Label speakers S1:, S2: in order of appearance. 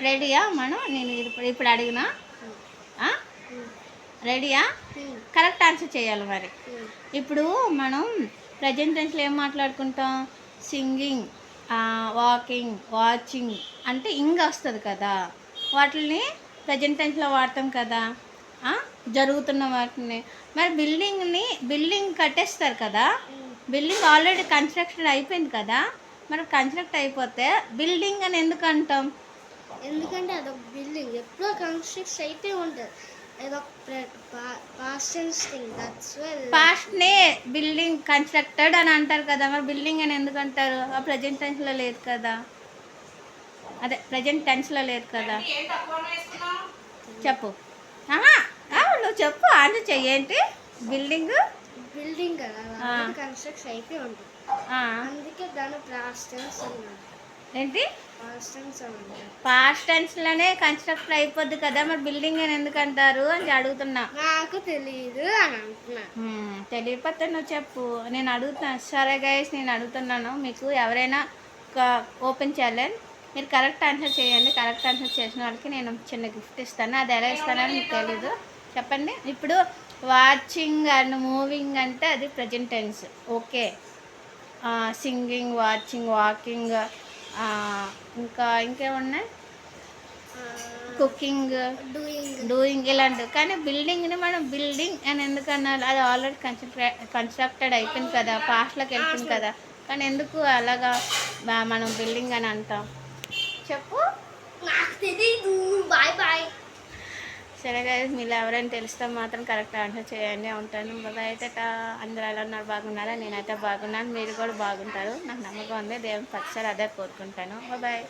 S1: రెడీయా మనం? నేను ఇప్పుడు ఇప్పుడు అడిగినా? రెడీయా? కరెక్ట్ ఆన్సర్ చేయాలి మరి. ఇప్పుడు మనం ప్రజెంట్ టెన్స్లో ఏం మాట్లాడుకుంటాం? సింగింగ్ వాకింగ్ వాచింగ్ అంటే ఇంగ్ వస్తుంది కదా. వాటిని ప్రజెంట్ టెన్స్లో వాడతాం కదా. జరుగుతున్న వాటిని. మరి బిల్డింగ్ని బిల్డింగ్ కట్టేస్తారు కదా. బిల్డింగ్ ఆల్రెడీ కన్స్ట్రక్షన్ అయిపోయింది కదా. మరి కన్స్ట్రక్ట్ అయిపోతే బిల్డింగ్ అని ఎందుకు అంటాం?
S2: ఎందుకంటే అదొక బిల్డింగ్. ఎప్పుడో కన్స్ట్రక్ట్ అయితే ఉంటుంది. అదొక పాస్ట్ థింగ్ దట్స్ వెల్
S1: పాస్ట్నే బిల్డింగ్ కన్స్ట్రక్టెడ్ అని అంటారు కదా. మరి బిల్డింగ్ అని ఎందుకు అంటారు? ఆ ప్రజెంట్ టెన్స్లో లేదు కదా. అదే ప్రజెంట్ టెన్స్లో లేదు కదా. చెప్పు. నువ్వు చెప్పు. ఆన్సర్ చెయ్యేంటి బిల్డింగ్?
S2: బిల్డింగ్ కదా. కన్స్ట్రక్ట్ అయిపోయి ఉంటుంది.
S1: ఆ,
S2: అందుకే దాని పాస్ట్ టెన్స్ అన్నారు
S1: ఏంటి?
S2: పాస్ట్ టెన్స్
S1: టెన్స్లోనే కన్స్ట్రక్ట్ అయిపోద్ది కదా మరి బిల్డింగ్ అని ఎందుకు అంటారు అని అడుగుతున్నా.
S2: నాకు తెలియదు అని అంటున్నా.
S1: తెలియకపోతే నువ్వు చెప్పు. నేను అడుగుతాను సరే గైస్ నేను అడుగుతున్నాను. మీకు ఎవరైనా ఒక ఓపెన్ ఛాలెంజ్ మీరు కరెక్ట్ ఆన్సర్ చేయండి. కరెక్ట్ ఆన్సర్ చేసిన వాళ్ళకి నేను చిన్న గిఫ్ట్ ఇస్తాను. అది ఎలా ఇస్తానో మీకు తెలీదు. చెప్పండి. ఇప్పుడు వాచింగ్ అండ్ మూవింగ్ అంటే అది present tense okay singing watching walking ఇంకా ఇంకేమున్నాయి? కుకింగ్
S2: డూయింగ్
S1: డూయింగ్ ఇలాంటివి. కానీ బిల్డింగ్ని మనం బిల్డింగ్ అని ఎందుకు అన్నారు అది ఆల్రెడీ కన్స్ట్రక్ట్ కన్స్ట్రక్టెడ్ అయిపోయింది కదా పాస్ట్లోకి వెళ్తుంది కదా. కానీ ఎందుకు అలాగా మనం బిల్డింగ్ అని అంటాం? చెప్పు.
S2: నాకు బాయ్ బాయ్
S1: సరే కదా మీరు ఎవరైనా తెలిస్తే మాత్రం కరెక్ట్ ఆన్సర్ చేయండి. ఉంటాను బాబాయ్ అయితే అందరూ ఎలా ఉన్నారు? బాగున్నారా? నేనైతే బాగున్నాను. మీరు కూడా బాగుంటారు. నాకు నమ్మకం ఉంది. దేవుని పక్షాలు అదే కోరుకుంటాను. బాయ్